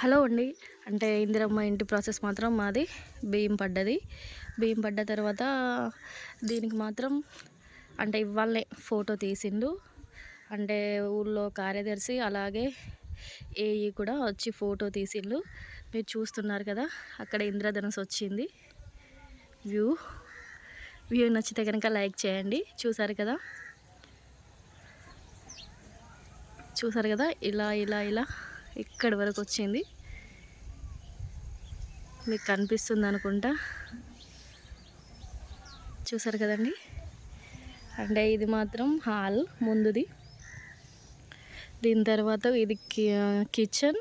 Hello అండి. అంటే ఇందిరమ్మ ఇంటి ప్రాసెస్ మాత్రం మాది బియ్యం పడ్డది. బియ్యం పడ్డ తర్వాత దీనికి మాత్రం అంటే ఇవాళనే ఫోటో తీసిండు. అంటే ఊళ్ళో కార్యదర్శి అలాగే ఏఈ కూడా వచ్చి ఫోటో తీసిండు. మీరు చూస్తున్నారు కదా అక్కడ ఇంద్రధనస్ వచ్చింది. వ్యూ వ్యూ నచ్చితే కనుక లైక్ చేయండి. చూసారు కదా? చూసారు కదా? ఇలా ఇలా ఇలా. ఇక్కడి వరకు వచ్చింది. మీకు కనిపిస్తుంది అనుకుంటా. చూసారు కదండి? అంటే ఇది మాత్రం హాల్ ముందుది. దీని తర్వాత ఇది కిచెన్.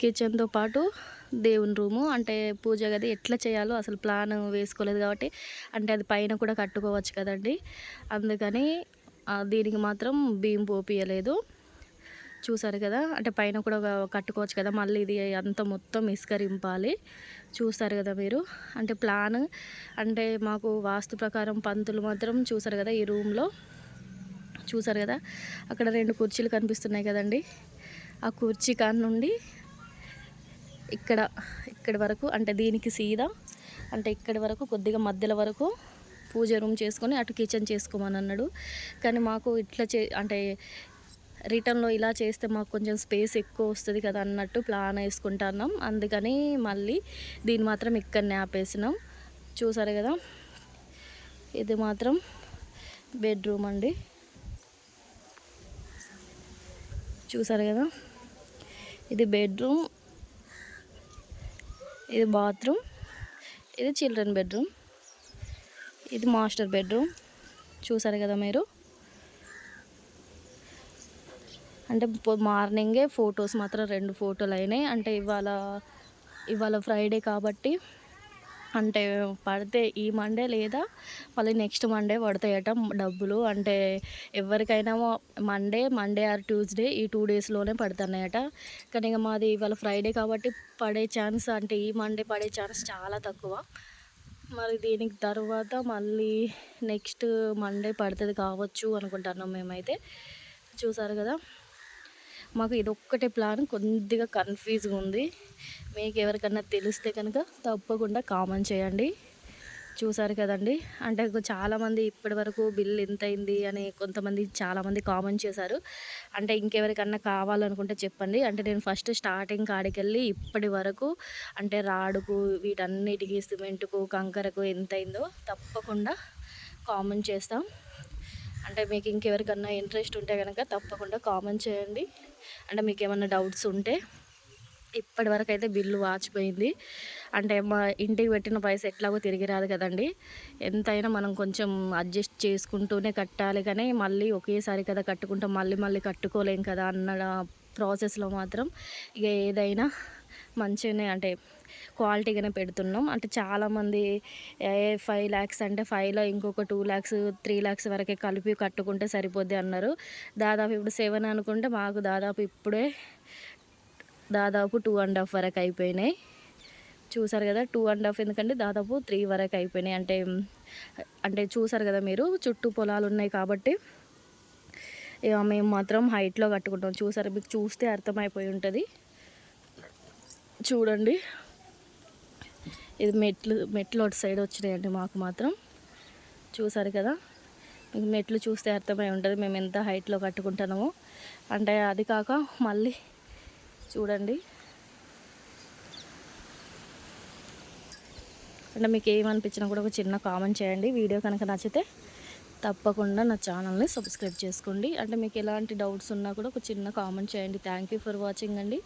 కిచెన్తో పాటు దేవుని రూము. అంటే పూజ గది ఎట్లా చేయాలో అసలు ప్లాన్ వేసుకోలేదు కాబట్టి అంటే అది పైన కూడా కట్టుకోవచ్చు కదండి. అందుకని దీనికి మాత్రం భీమ్ పోపియలేదు చూసారు కదా? అంటే పైన కూడా కట్టుకోవచ్చు కదా? మళ్ళీ ఇది అంత మొత్తం ఇసుకరింపాలి చూస్తారు కదా మీరు? అంటే ప్లాన్. అంటే మాకు వాస్తు ప్రకారం పంతులు మాత్రం చూసారు కదా ఈ రూమ్లో? చూసారు కదా? అక్కడ రెండు కుర్చీలు కనిపిస్తున్నాయి కదండి. ఆ కుర్చీ కాని నుండి ఇక్కడ ఇక్కడి వరకు అంటే దీనికి సీదా అంటే ఇక్కడి వరకు కొద్దిగా మధ్యలో వరకు పూజ రూమ్ చేసుకొని అటు కిచెన్ చేసుకోమని అన్నాడు. కానీ మాకు ఇట్లా చే అంటే రిటర్న్లో ఇలా చేస్తే మాకు కొంచెం స్పేస్ ఎక్కువ వస్తుంది కదా అన్నట్టు ప్లాన్ వేసుకుంటున్నాం. అందుకని మళ్ళీ దీన్ని మాత్రం ఇక్కడనే ఆపేసినాం. చూసారు కదా? ఇది మాత్రం బెడ్రూమ్ అండి. చూసారు కదా? ఇది బెడ్రూమ్. ఇది బాత్రూమ్. ఇది చిల్డ్రన్ బెడ్రూమ్. ఇది మాస్టర్ బెడ్రూమ్. చూసారు కదా మీరు? అంటే మార్నింగే ఫొటోస్ మాత్రం రెండు ఫోటోలు అయినాయి. అంటే ఇవాళ ఇవాళ ఫ్రైడే కాబట్టి అంటే పడితే ఈ మండే లేదా మళ్ళీ నెక్స్ట్ మండే పడతాయట డబ్బులు. అంటే ఎవరికైనా మండే మండే ఆర్ ట్యూస్డే ఈ టూ డేస్లోనే పడుతున్నాయట. కానీ ఇక మాది ఇవాళ ఫ్రైడే కాబట్టి పడే ఛాన్స్ అంటే ఈ మండే పడే ఛాన్స్ చాలా తక్కువ. మరి దీనికి తర్వాత మళ్ళీ నెక్స్ట్ మండే పడుతుంది కావచ్చు అనుకుంటున్నాం మేమైతే. చూసారు కదా? మాకు ఇది ఒక్కటే ప్లాన్ కొద్దిగా కన్ఫ్యూజ్గా ఉంది. మీకు ఎవరికన్నా తెలిస్తే కనుక తప్పకుండా కామెంట్ చేయండి. చూసారు కదండి? అంటే చాలామంది ఇప్పటి వరకు బిల్ ఎంత అయింది అని కొంతమంది చాలామంది కామెంట్ చేశారు. అంటే ఇంకెవరికన్నా కావాలనుకుంటే చెప్పండి. అంటే నేను ఫస్ట్ స్టార్టింగ్ కాడికెళ్ళి ఇప్పటి వరకు అంటే రాడుకు వీటన్నిటికీ సిమెంట్కు కంకరకు ఎంత అయిందో తప్పకుండా కామెంట్ చేస్తాం. అంటే మీకు ఇంకెవరికన్నా ఇంట్రెస్ట్ ఉంటే కనుక తప్పకుండా కామెంట్ చేయండి. అంటే మీకు ఏమన్నా డౌట్స్ ఉంటే ఇప్పటి వరకు అయితే బిల్లు వాచిపోయింది. అంటే మా ఇంటికి పెట్టిన పైస ఎట్లాగో తిరిగి రాదు కదండి. ఎంతైనా మనం కొంచెం అడ్జస్ట్ చేసుకుంటూనే కట్టాలి కానీ మళ్ళీ ఒకేసారి కదా కట్టుకుంటాం. మళ్ళీ మళ్ళీ కట్టుకోలేం కదా అన్న ప్రాసెస్లో మాత్రం ఇక ఏదైనా మంచిగానే అంటే క్వాలిటీగానే పెడుతున్నాం. అంటే చాలామంది ఫైవ్ ల్యాక్స్ అంటే ఫైవ్లో ఇంకొక టూ ల్యాక్స్ త్రీ ల్యాక్స్ వరకే కలిపి కట్టుకుంటే సరిపోద్ది అన్నారు. దాదాపు ఇప్పుడు సెవెన్ అనుకుంటే మాకు దాదాపు ఇప్పుడే దాదాపు టూ అండ్ హాఫ్ వరకు అయిపోయినాయి. చూసారు కదా టూ అండ్ హాఫ్ ఎందుకంటే దాదాపు త్రీ వరకు అయిపోయినాయి. అంటే అంటే చూసారు కదా మీరు చుట్టూ పొలాలు ఉన్నాయి కాబట్టి మేము మాత్రం హైట్లో కట్టుకుంటాం. చూసారు మీకు చూస్తే అర్థమైపోయి ఉంటుంది. చూడండి. ఇది మెట్లు మెట్లు అటు సైడ్ వచ్చినాయండి మాకు మాత్రం. చూసారు కదా? మీకు మెట్లు చూస్తే అర్థమై ఉంటుంది మేము ఎంత హైట్లో కట్టుకుంటున్నామో. అంటే అది కాక మళ్ళీ చూడండి. అంటే మీకు ఏమనిపించినా కూడా ఒక చిన్న కామెంట్ చేయండి. వీడియో కనుక నచ్చితే తప్పకుండా నా ఛానల్ని సబ్స్క్రైబ్ చేసుకోండి. అంటే మీకు ఎలాంటి డౌట్స్ ఉన్నా కూడా ఒక చిన్న కామెంట్ చేయండి. థ్యాంక్ ఫర్ వాచింగ్ అండి.